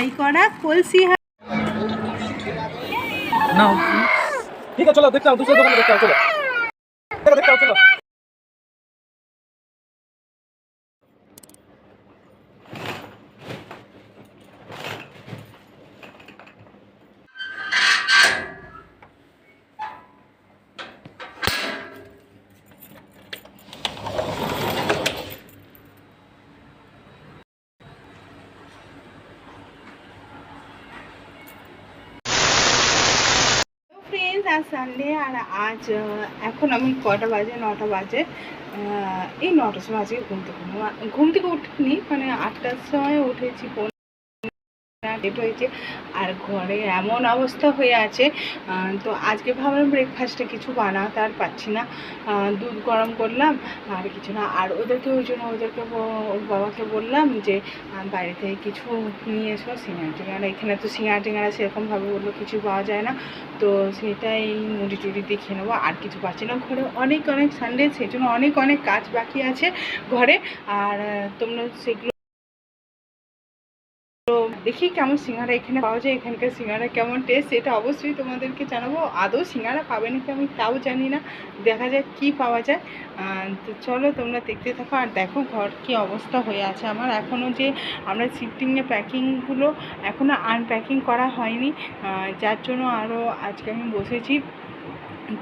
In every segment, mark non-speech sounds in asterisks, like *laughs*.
মিঠাই করা কলসি নাও। ঠিক আছে চলো দেখতে চলো। আজ সানডে আর আজ এখন আমি কটা বাজে? নটা বাজে। এই নটার সময় আজকে ঘুম থেকে ঘুম থেকে উঠিনি মানে আটটার সময় উঠেছি লেট হয়েছে। আর ঘরে এমন অবস্থা হয়ে আছে তো আজকে ভাবলাম ব্রেকফাস্টে কিছু বানাতে আর পাচ্ছি না। দুধ গরম করলাম, আর কিছু না। আর ওদেরকে, ওই জন্য ওদেরকে ওর বাবাকে বললাম যে বাইরে থেকে কিছু নিয়ে এসো, সিঙ্গারা টিঙ্গারা। এখানে তো সিঙ্গারা টিঙ্গারা সেরকমভাবে বলল কিছু পাওয়া যায় না। তো সেটাই মুড়ি টুড়ি দিয়ে খেয়ে নেব। আর কিছু পাচ্ছি না। ঘরে অনেক অনেক সানডে সেই জন্য অনেক অনেক কাজ বাকি আছে ঘরে। আর তোমরা সেগুলো দেখি কেমন সিঙ্গারা এখানে পাওয়া যায়, এখানকার সিঙ্গারা কেমন টেস্ট এটা অবশ্যই তোমাদেরকে জানাব। আদৌ সিঙ্গারা পাবে নাকি আমি তাও জানি না। দেখা যাক কি পাওয়া যায়। তো চলো তোমরা দেখতে থাকো আর দেখো ঘর কি অবস্থা হয়ে আছে। আমার এখনও যে আমরা শিফটিংয়ে প্যাকিংগুলো এখনও আনপ্যাকিং করা হয়নি। যার জন্য আরও আজকে আমি বসেছি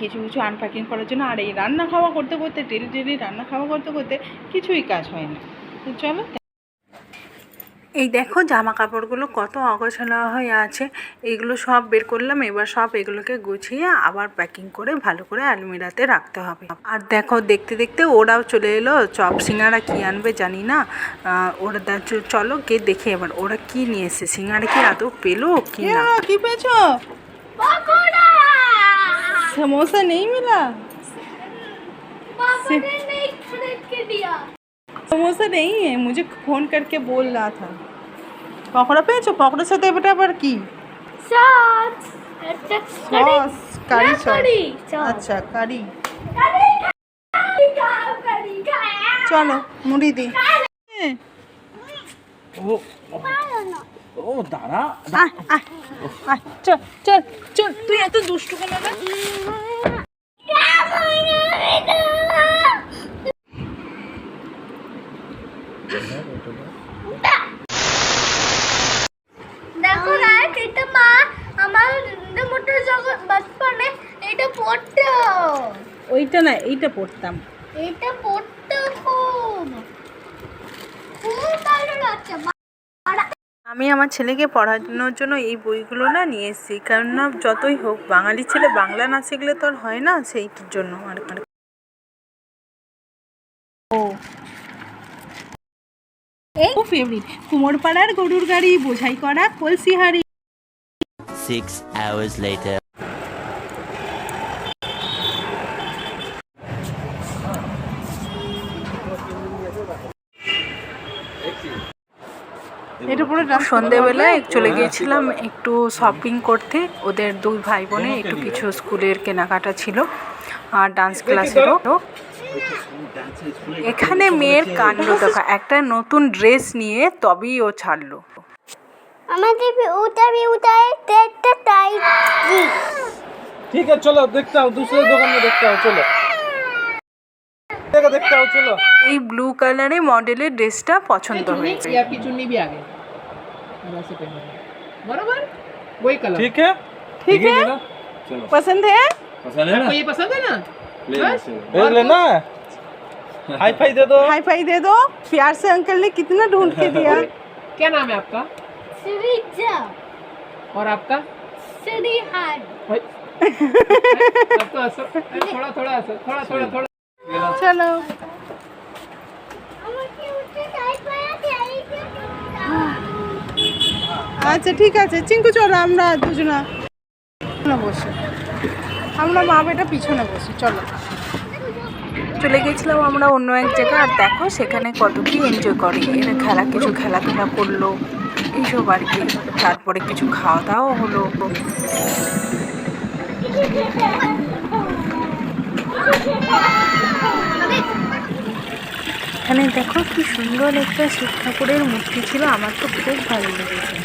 কিছু কিছু আনপ্যাকিং করার জন্য। আর এই রান্না খাওয়া করতে করতে ডেলি ডেলি রান্না খাওয়া করতে করতে কিছুই কাজ হয় না তো চলো এই দেখো জামা কাপড়গুলো কত অগোছালো হয়ে আছে এইগুলো সব বের করলাম এবার সব এগুলোকে গুছিয়ে আবার প্যাকিং করে ভালো করে আলমিরাতে রাখতে হবে আর দেখো দেখতে দেখতে ওরাও চলে এলো চপ সিঙ্গারা কি আনবে জানি না আহ, ওরা দা- চ- চলো গিয়ে দেখে এবার ওরা কি নিয়ে এসে সিঙ্গারা কি আদৌ পেলো কি না কি পেয়েছো समोसा नहीं मिला पापा ने नहीं खरीद के दिया समोसा नहीं है मुझे फोन करके बोल रहा था পকোড়া পেয়েছ? পকোড়ার সাথে এটা আবার কি? সস আচ্ছা কারি চলো মুড়ি দি হ্যাঁ। ও ও দাঁড়া। তুই এত দুষ্টু ওইটা না এইটা পড়তাম। এটা পড়তো খুব খুব ভালো লাগছে। আমি আমার ছেলেকে পড়ানোর জন্য এই বইগুলো না নিয়ে এসেছি কেননা যতই হোক বাঙালি ছেলে বাংলা না শিখলে তো আর হয় না সেইটার জন্য আর আর- ও এই ফেভারিট কুমোরপাড়ার গরুর গাড়ি বোঝাই করা কলসিহারি Six hours later. সন্ধেবেলায় চলে গিয়েছিলাম একটু শপিং করতে ওদের দুই ভাই বোনে একটু কিছু স্কুলের কেনাকাটা ছিল আর ডান্স ক্লাসেরও এখানে মেয়ের কাণ্ড দেখা একটা নতুন ড্রেস নিয়ে তবেই ও ছাড়লো আমাদের উঠাবি উঠায় তেটা তাই ठीक है चलो देखता हूँ दूसरे दुकान में देखता हूँ चलो देखो देखता हूँ चलो এই ব্লু কালারের মডেলের ড্রেসটা পছন্দ হয়েছে बराबर? वही कलर। ठीक है। ठीक है? पसंद है? पसंद है ना? ये पसंद है ना? ले लेना। *laughs* हाई फाई दे दो। हाई फाई दे दो। प्यार से अंकल ने कितना ढूंढ के दिया। *laughs* क्या नाम है आपका? श्रीजा और आपका? *laughs* तो थोड़ा थोड़ा थोड़ा थोड़ा थोड़ा। আচ্ছা ঠিক আছে। চিঙ্কু, চলো, আমরা দুজনা বসি। আমরা মা বেটা পিছনে বসি, চলো। চলে গেছিলাম আমরা অন্য এক জায়গায়, আর দেখো সেখানে কত কি এনজয় করে। এরা খেলা, কিছু খেলাধুলা করল, এইসব আর কি। তারপরে কিছু খাওয়া দাওয়া হলো। এখানে দেখো কি সুন্দর একটা শিব ঠাকুরের মূর্তি ছিল, আমার তো খুব ভালো লেগেছে।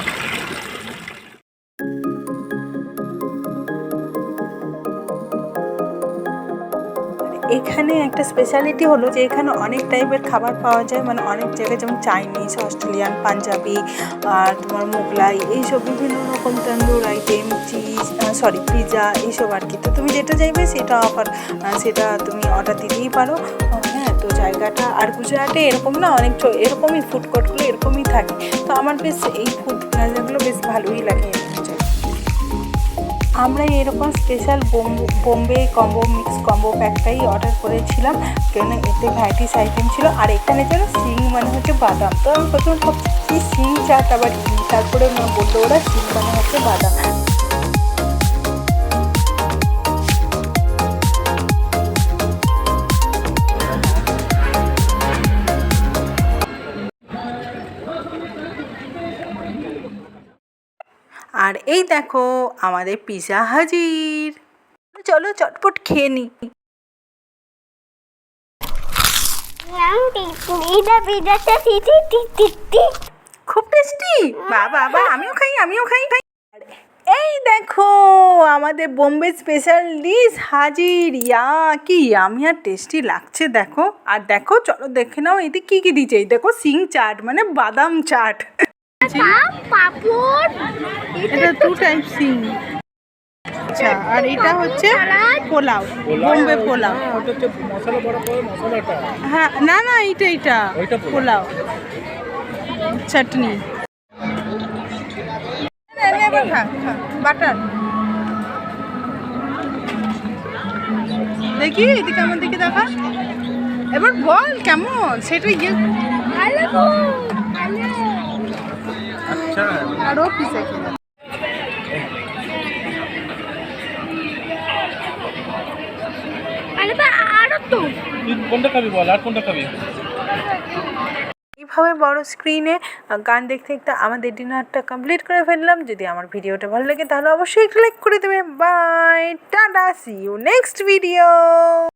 এইখানে একটা স্পেশালিটি হলো যে এখানে অনেক টাইপের খাবার পাওয়া যায় মানে অনেক জায়গায় যেমন চাইনিজ অস্ট্রেলিয়ান পাঞ্জাবি আর তোমার মোগলাই, এইসব বিভিন্ন রকম tandoor item cheese sorry pizza এইসব আর কি। তো তুমি যেটা চাইবে সেটা অফার সেটা তুমি অর্ডার দিতেই পারো। হ্যাঁ তো জায়গাটা আর গুজরাটে এরকম না, অনেক এরকমই ফুড কোর্টগুলো এরকমই থাকে। তো আমার বেশ এই ফুড প্লাজাগুলো বেশ ভালোই লাগে। আমরা এরকম special Bombay combo mix combo প্যাকটাই order করেছিলাম। কেন এতে ভ্যারাইটিস আইটেম ছিল। আর এখানে যেন সিং মানে হচ্ছে বাদাম। তো আমি প্রথমে ভাবছি সিং চাট, আবার কি? তারপরে বলল ওরা সিং মানে হচ্ছে বাদাম। আর এই দেখো আমাদের পিজা হাজির। চলো চটপট খেয়ে তিতি খুব টেস্টি। বাবা বাবা আমিও খাই আমিও খাই খাই। এই দেখো আমাদের বোম্বে স্পেশাল ডিশ হাজির। ইয়া, কি আমি আর টেস্টি লাগছে, দেখো। আর দেখো, চলো দেখে নাও এতে কি কি দিচ্ছে। এই দেখো সিং চাট মানে বাদাম চাট। পাপড়। এটা টু টাইপ সিং আচ্ছা আর এটা হচ্ছে পোলাও বোম্বে পোলাও। হ্যাঁ, ওটা হচ্ছে মশলা বড় করে মশলাটা। হ্যাঁ না না এইটা এইটা। পোলাও। পোলাও। চাটনি। বাটার। দেখি এদিকে আমার দিকে দেখা। এবার বল কেমন? সেটা ইয়ে আরও পিসে খেলাম আরে বা আরও তো। তুই কোনটা খাবি বল আর কোনটা খাবি? এইভাবে বড় স্ক্রিনে গান দেখতে দেখতে আমাদের ডিনারটা কমপ্লিট করে ফেললাম। যদি আমার ভিডিওটা ভালো লাগে তাহলে অবশ্যই লাইক করে দেবে। Bye tata see you next video